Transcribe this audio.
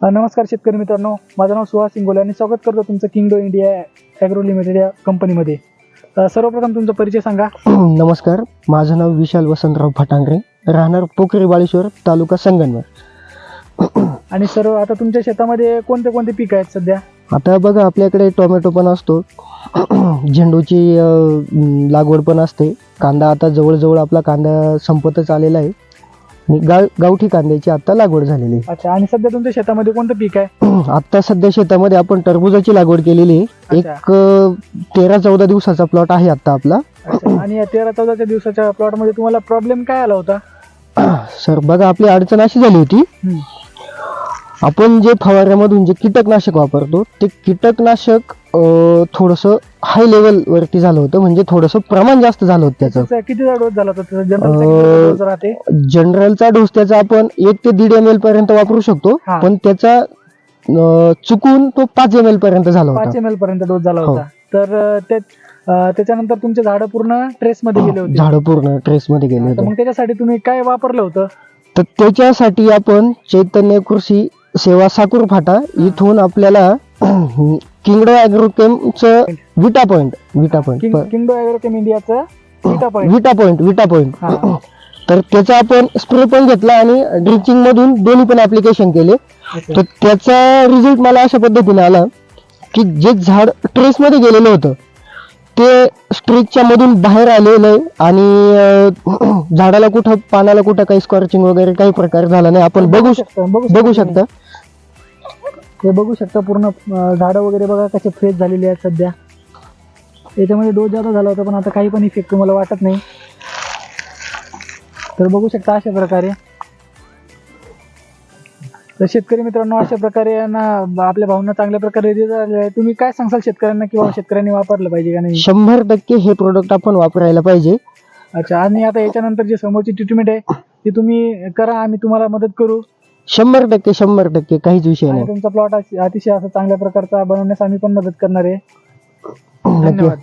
नमस्कार शेतकरी मित्रांनो. माझं नाव सुहास सिंगोले आणि स्वागत करतो तुमचं किंगडो इंडिया ॲग्रो लिमिटेड या कंपनीमध्ये सर्वप्रथम तुमचा परिचय सांगा. नमस्कार. माझं नाव विशाल वसंतराव फटांगरे राहणार पोखरी बाळेश्वर तालुका संगनवर. आणि सर्व आता तुमच्या शेतामध्ये कोणते कोणते पीक आहेत सध्या? आता बघा आपल्याकडे टोमॅटो पण असतो. झेंडूची लागवड पण असते. कांदा आता जवळजवळ आपला कांदा संपतच आलेला आहे. आणि गावठी कांद्याची आता लागवड झालेली अच्छा आणि सध्या तुमच्या शेतामध्ये कोणतं पीक आहे? आहे आता सध्या शेतामध्ये आपण टरबुजाची लागवड केलेली आहे. एक अ, तेरा चौदा दिवसाचा प्लॉट आहे आता आपला. अच्छा आणि या तेरा चौदाच्या दिवसाच्या प्लॉटमध्ये तुम्हाला प्रॉब्लेम काय आला होता? सर बघा आपली अडचण अशी झाली होती. हम्म. आपण जे फवाऱ्यामधून जे कीटकनाशक वापरतो ते कीटकनाशक थोडंसं हाय लेवल वरती झालं होतं. म्हणजे थोडंसं प्रमाण जास्त झालं होतं त्याचं. डोस झाला होता? राहते? जनरलचा डोस त्याचा आपण एक ते दीड एम एल पर्यंत वापरू शकतो. पण त्याचा चुकून तो पाच एम एल पर्यंत झाला पाच एम एल पर्यंत डोस झाला हो. होता. तर त्याच्यानंतर तुमचे झाडं पूर्ण ट्रेस मध्ये गेले होते. झाडं पूर्ण ट्रेस मध्ये गेले होते. मग त्याच्यासाठी तुम्ही काय वापरलं होतं? तर त्याच्यासाठी आपण चैतन्य कृषी सेवा साकूर फाटा इथून आपल्याला किंगडो ॲग्रोकेमचं Vita point Vita point king Kingdo Agrochem इंडियाचं. Vita point Vita point. तर त्याचा आपण स्प्रे पण घेतला आणि ड्रिंचिंग मधून दोन्ही पण ऍप्लिकेशन केले तर त्याचा रिझल्ट मला अशा पद्धतीने आला की जे झाड ट्रेस मध्ये गेलेलं होतं ते स्ट्रीकच्या मधून बाहेर आलेलं आहे आणि झाडाला कुठं पानाला कुठं काही स्कॉर्चिंग वगैरे काही प्रकार झाला नाही. आपण बघू शक- शकता बघू शकता हे बघू शकता पूर्ण झाडं वगैरे बघा कसे फ्रेश झालेले आहेत सध्या. याच्यामध्ये डोस जादा झाला होता पण आता काही पण इफेक्ट तुम्हाला वाटत नाही. तर बघू शकता अशा प्रकारे. तर शेतकरी मित्रांनो अशा प्रकारे यांना आपल्या भावना चांगल्या प्रकारे. तुम्ही काय सांगसाल शेतकऱ्यांना किंवा शेतकऱ्यांनी वापरलं पाहिजे का नाही? शंभर टक्के हे प्रोडक्ट आपण वापरायला पाहिजे. अच्छा आणि आता याच्यानंतर जी समोरची ट्रीटमेंट आहे ती तुम्ही करा आम्ही तुम्हाला मदत करू. शंभर टक्के शंभर टक्के काहीच विषय आणि नाही. तुमचा प्लॉट अतिशय असं चांगल्या प्रकारचा बनवण्यास आम्ही पण मदत करणार आहे. धन्यवाद.